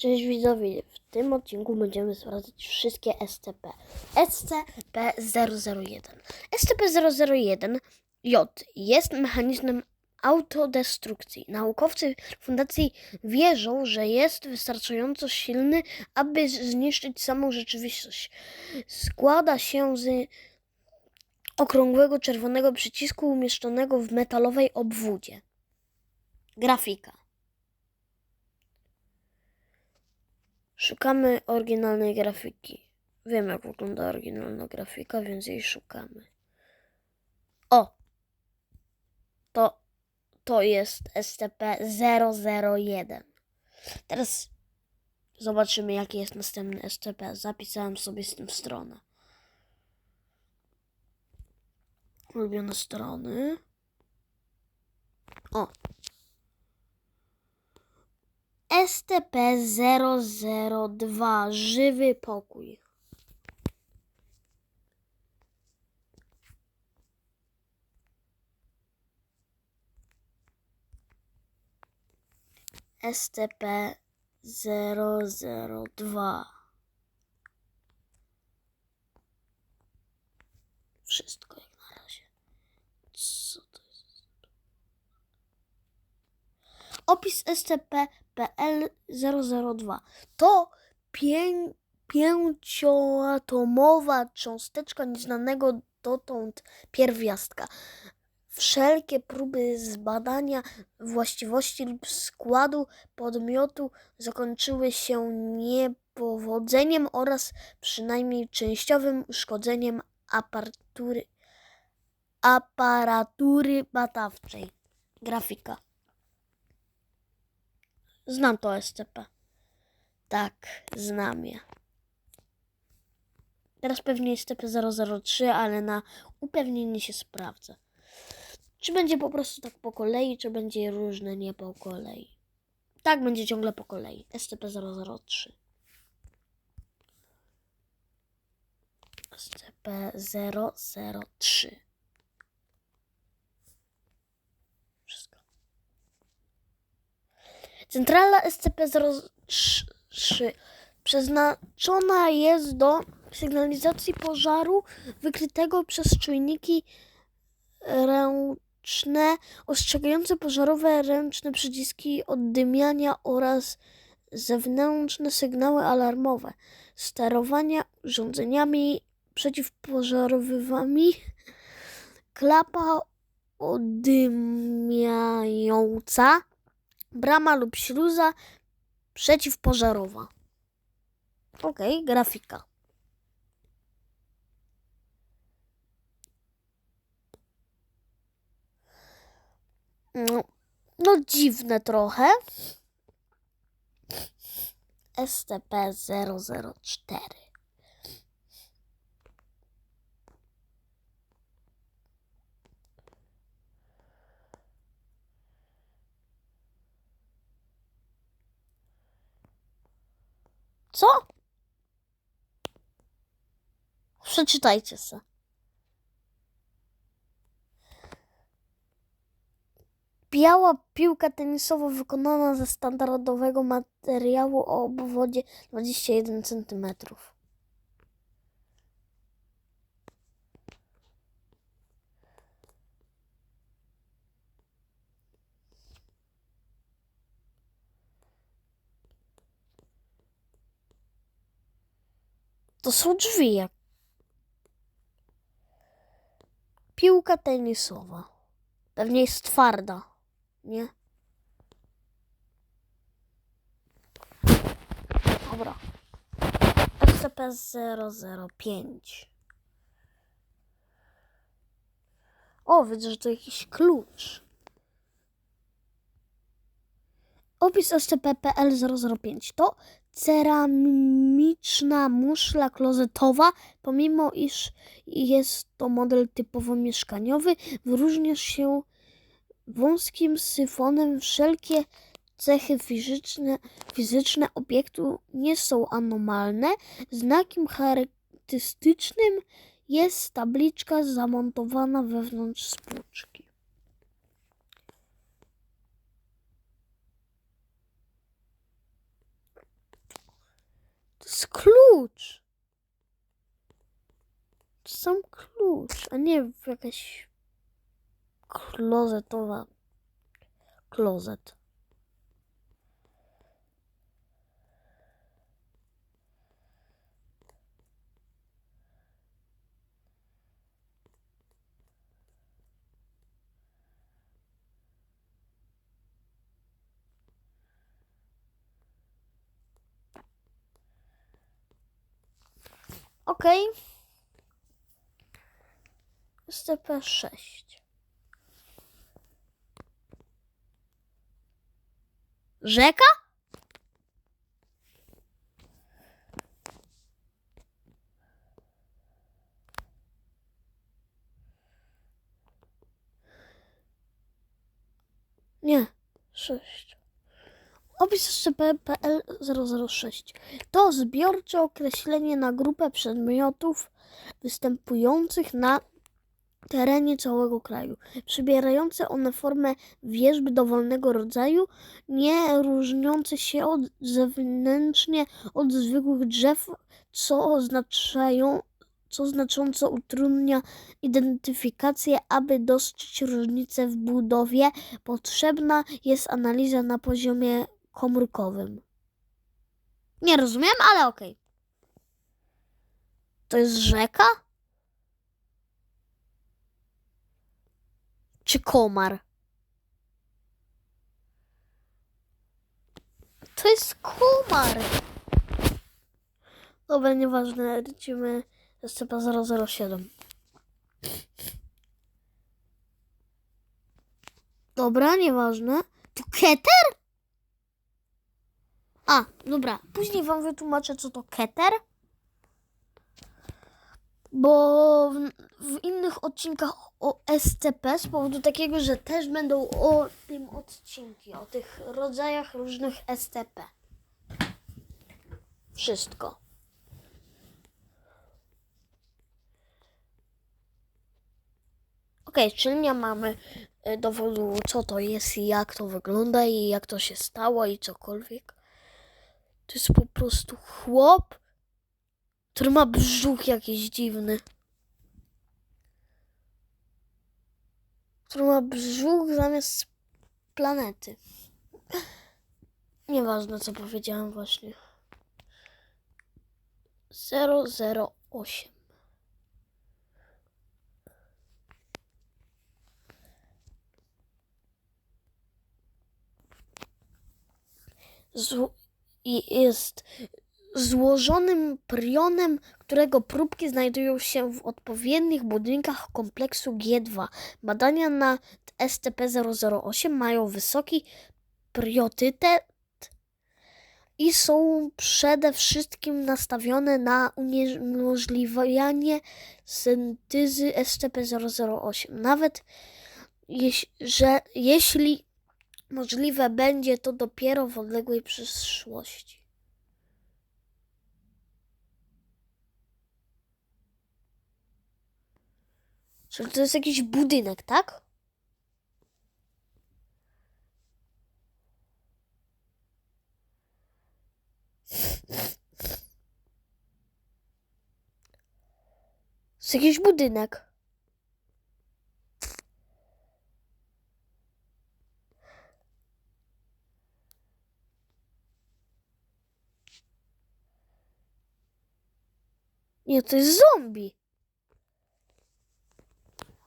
Cześć widzowie, w tym odcinku będziemy sprawdzać wszystkie SCP. SCP-001. SCP-001 J jest mechanizmem autodestrukcji. Naukowcy Fundacji wierzą, że jest wystarczająco silny, aby zniszczyć samą rzeczywistość. Składa się z okrągłego czerwonego przycisku umieszczonego w metalowej obwódzie. Grafika. Szukamy oryginalnej grafiki. Wiem, jak wygląda oryginalna grafika, więc jej szukamy. O! To, to jest SCP-001. Teraz zobaczymy, jaki jest następny SCP. Zapisałem sobie z tym stronę. Ulubione strony. O, STP-002 Żywy pokój. STP-002 Wszystko jak na razie. Co to jest? Opis SCP-PL002 to pię- pięcioatomowa cząsteczka nieznanego dotąd pierwiastka. Wszelkie próby zbadania właściwości lub składu podmiotu zakończyły się niepowodzeniem oraz przynajmniej częściowym uszkodzeniem aparatury, aparatury badawczej. Grafika. Znam to SCP. Tak, znam je. Teraz pewnie jest SCP-003, ale na upewnienie się sprawdzę. Czy będzie po prostu tak po kolei, czy będzie różne nie po kolei? Tak, będzie ciągle po kolei. SCP-003. SCP-003. Wszystko. Centrala SCP-03 przeznaczona jest do sygnalizacji pożaru wykrytego przez czujniki ręczne ostrzegające pożarowe ręczne przyciski oddymiania oraz zewnętrzne sygnały alarmowe, sterowania urządzeniami przeciwpożarowymi, klapa oddymiająca, brama lub śluza przeciwpożarowa. Okej, grafika. No, no dziwne trochę. SCP-004. Co? Przeczytajcie se. Biała piłka tenisowa wykonana ze standardowego materiału o obwodzie 21 cm. To są drzwi. Piłka tenisowa. Pewnie jest twarda, nie? Dobra. SCP-005. O, widzę, że to jakiś klucz. Opis SCP-PL005 to ceramiczna muszla klozetowa, pomimo iż jest to model typowo mieszkaniowy, wyróżnia się wąskim syfonem. Wszelkie cechy fizyczne, fizyczne obiektu nie są anomalne. Znakiem charakterystycznym jest tabliczka zamontowana wewnątrz spłuczki. Klucz. Sam klucz, a nie jakaś klozetowa klozet. Okej. SCP-6. Rzeka? Nie, 6. Opis SCP-PL-006 to zbiorcze określenie na grupę przedmiotów występujących na terenie całego kraju. Przybierające one formę wierzby dowolnego rodzaju, nie różniące się od zewnętrznie od zwykłych drzew, co oznaczają co znacząco utrudnia identyfikację, aby dostrzec różnice w budowie, potrzebna jest analiza na poziomie komórkowym. Nie rozumiem, ale okej. To jest rzeka? Czy komar? To jest komar. Dobra, nieważne, lecimy SCP-007. Dobra, nieważne. To keter? A, dobra. Później wam wytłumaczę, co to keter. Bo w, w innych odcinkach o SCP z powodu takiego, że też będą o tym odcinki, o tych rodzajach różnych SCP. Wszystko. Okej, czyli nie mamy e, dowodu, co to jest i jak to wygląda i jak to się stało i cokolwiek. To jest po prostu chłop, który ma brzuch jakiś dziwny. Który ma brzuch zamiast planety. Nieważne, co powiedziałem właśnie. 008. Zł- i jest złożonym prionem, którego próbki znajdują się w odpowiednich budynkach kompleksu G2. Badania nad SCP-008 mają wysoki priorytet i są przede wszystkim nastawione na uniemożliwianie syntezy SCP-008. Nawet jeś, że jeśli możliwe będzie to dopiero w odległej przyszłości. Czyli to jest jakiś budynek, tak? To jest jakiś budynek. Nie, to jest zombie.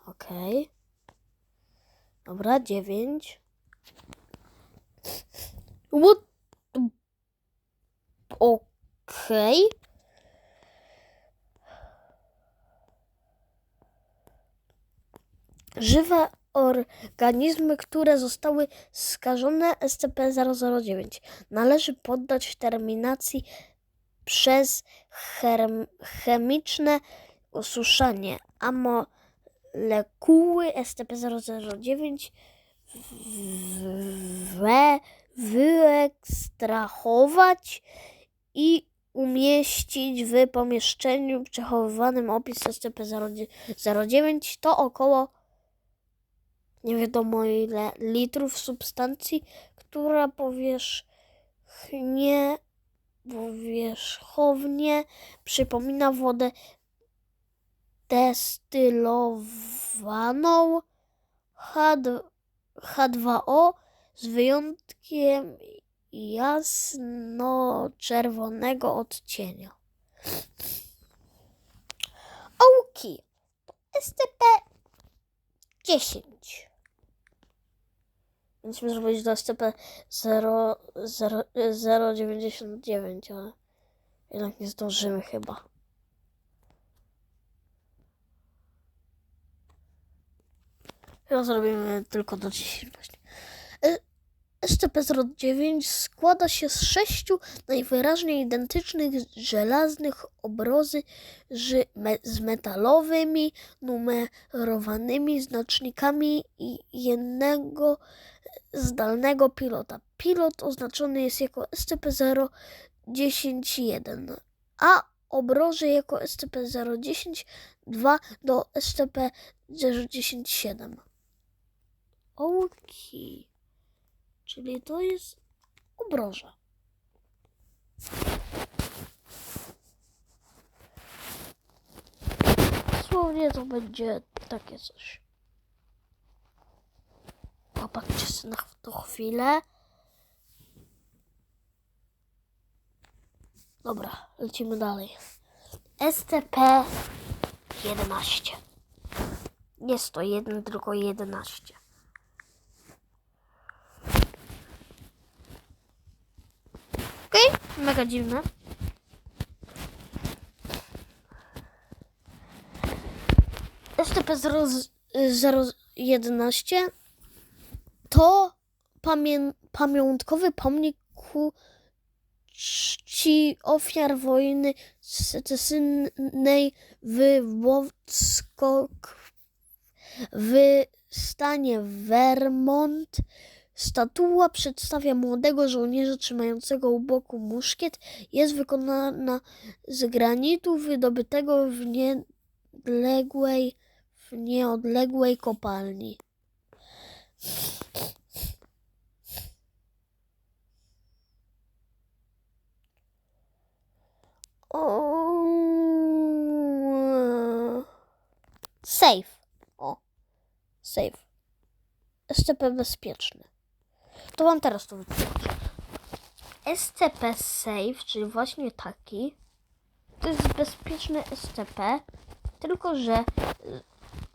Okej. Dobra, dziewięć. What? Okej. Żywe organizmy, które zostały skażone SCP-009 należy poddać terminacji przez chemiczne osuszanie, a molekuły SCP-009 we, wyekstrahować i umieścić w pomieszczeniu przechowywanym opis SCP-09 to około nie wiadomo ile litrów substancji, która powierzchnię powierzchownie przypomina wodę destylowaną H2, H2O z wyjątkiem jasno-czerwonego odcienia. Ołki SCP-10 Mieliśmy zrobić do SCP 099, ale jednak nie zdążymy chyba. Chyba zrobimy tylko do 10 właśnie. E, SCP-09 składa się z sześciu najwyraźniej identycznych żelaznych obrozy z metalowymi, numerowanymi znacznikami i jednego zdalnego pilota. Pilot oznaczony jest jako SCP-010-1, a obroże jako SCP-010-2 do SCP-010-7. Okej. Czyli to jest obroża. Dosłownie to będzie takie coś. Popatrzcie sobie na to chwilę. Dobra, lecimy dalej. SCP-11. Jest to jeden, tylko 11. Okej, mega dziwne. SCP-011 to pamię pamiątkowy pomnik ku czci ofiar wojny secesyjnej w Woodstock w stanie Vermont. Statua przedstawia młodego żołnierza trzymającego u boku muszkiet. Jest wykonana z granitu wydobytego w nieodległej, w nieodległej kopalni. Safe. O. Safe. SCP bezpieczny. To wam teraz to wytłumaczę. SCP Safe, czyli właśnie taki, to jest bezpieczny SCP, tylko że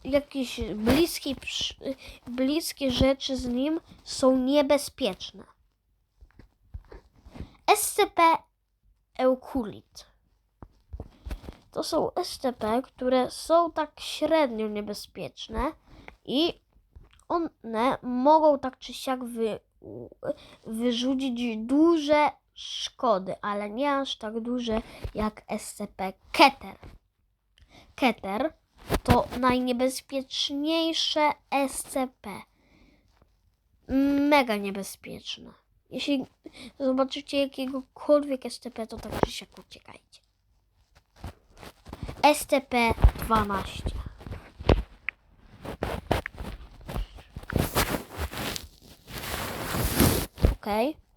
jakieś bliskie, bliskie rzeczy z nim są niebezpieczne. SCP Euclid. To są SCP, które są tak średnio niebezpieczne i one mogą tak czy siak wy, wyrzucić duże szkody, ale nie aż tak duże jak SCP Keter. Keter to najniebezpieczniejsze SCP. Mega niebezpieczne. Jeśli zobaczycie jakiegokolwiek SCP, to tak siak uciekajcie. SCP-12 Okej.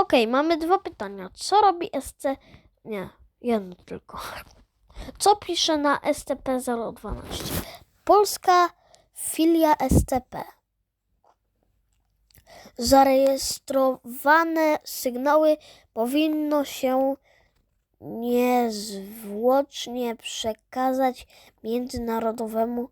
Okej, mamy dwa pytania. Co robi SC... Nie, jedno tylko. Co pisze na SCP-012? Polska filia SCP. Zarejestrowane sygnały powinno się niezwłocznie przekazać Międzynarodowemu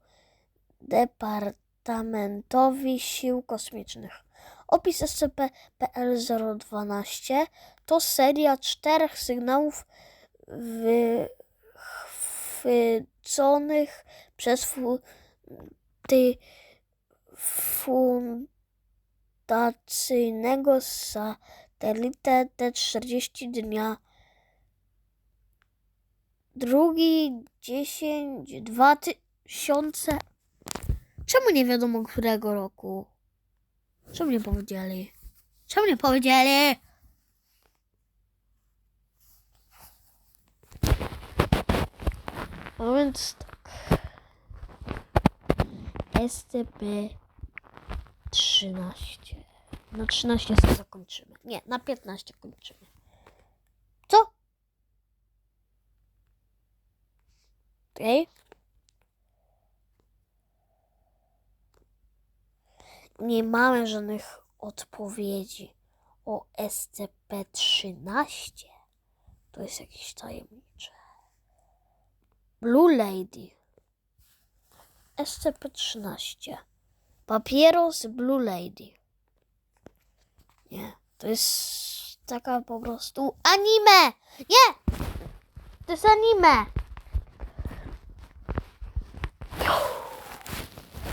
Departamentowi Sił Kosmicznych. Opis SCP-PL-012 to seria czterech sygnałów wychwyconych przez fu- fundacyjnego satelitę T-40 dnia drugi, dziesięć, dwa tysiące. Czemu nie wiadomo którego roku? Czemu nie powiedzieli? Czemu nie powiedzieli? No więc tak. SCP-13. Na 13 sobie zakończymy. Nie, na 15 kończymy. Co? Okej. Nie mamy żadnych odpowiedzi o SCP-13. To jest jakieś tajemnicze. Blue Lady. SCP-13. Papieros Blue Lady. Nie, to jest taka po prostu anime! Nie! To jest anime!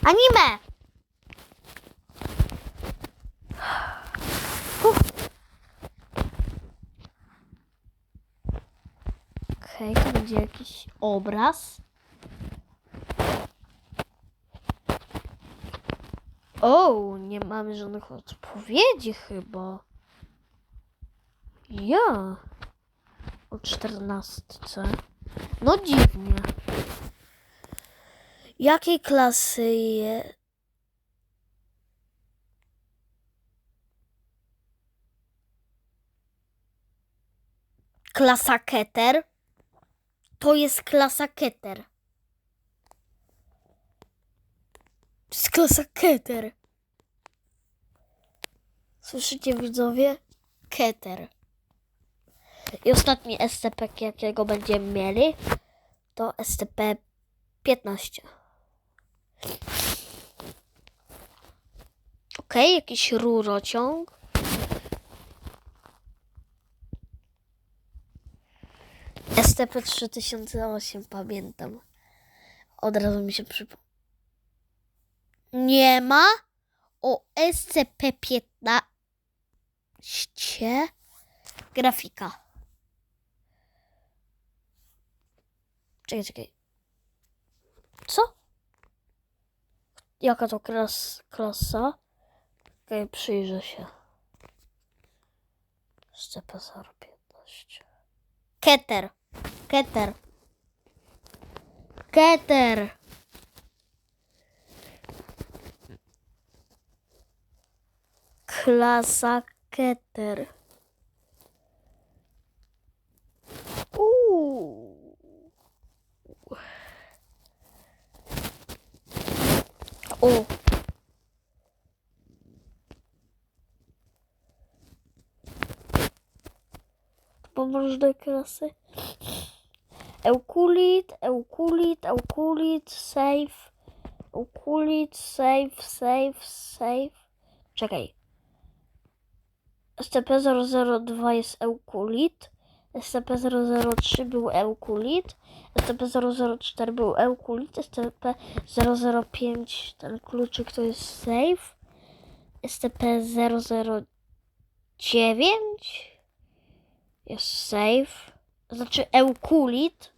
Anime! Uff. Okej, to będzie jakiś obraz. O, nie mamy żadnych odpowiedzi chyba. Ja. O czternastce. No dziwnie. Jakiej klasy je... Klasa Keter? To jest klasa Keter. To jest klasa Keter. Słyszycie widzowie? Keter. I ostatni SCP, jakiego będziemy mieli, to SCP-15. Ok, jakiś rurociąg. SCP-3008, pamiętam. Od razu mi się przypomniał. Nie ma o SCP-15 grafika. Czekaj, czekaj. Co? Jaka to klas, klasa? Okej, przyjrzę się. SCP-015. Keter. Keter. Keter. Klasa Keter. Uuu. O. Poważne klasy. Euclid, Euclid, Euclid, safe. Euclid, safe, safe, safe. Czekaj. SCP-002 jest Euclid. SCP-003 był Euclid. SCP-004 był Euclid. SCP-005 ten kluczyk to jest safe. SCP-009 jest safe. Znaczy Euclid.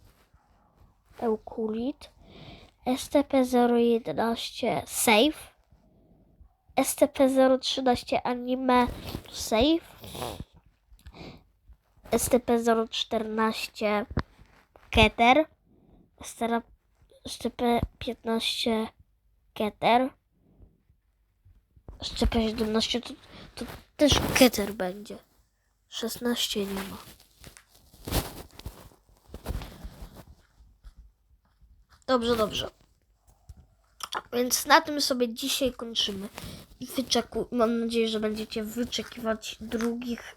Euclid. SCP-011 safe. SCP-013 anime safe. SCP-014 Keter. SCP-15 Keter. SCP-17 to, to też Keter będzie. 16 nie ma. Dobrze, dobrze. Więc na tym sobie dzisiaj kończymy. Wyczeku, mam nadzieję, że będziecie wyczekiwać drugich,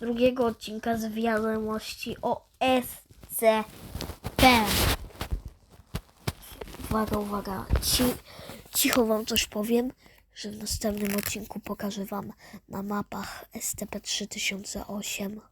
drugiego odcinka z wiadomości o SCP. Uwaga, uwaga. Ci, cicho wam coś powiem, że w następnym odcinku pokażę wam na mapach SCP-3008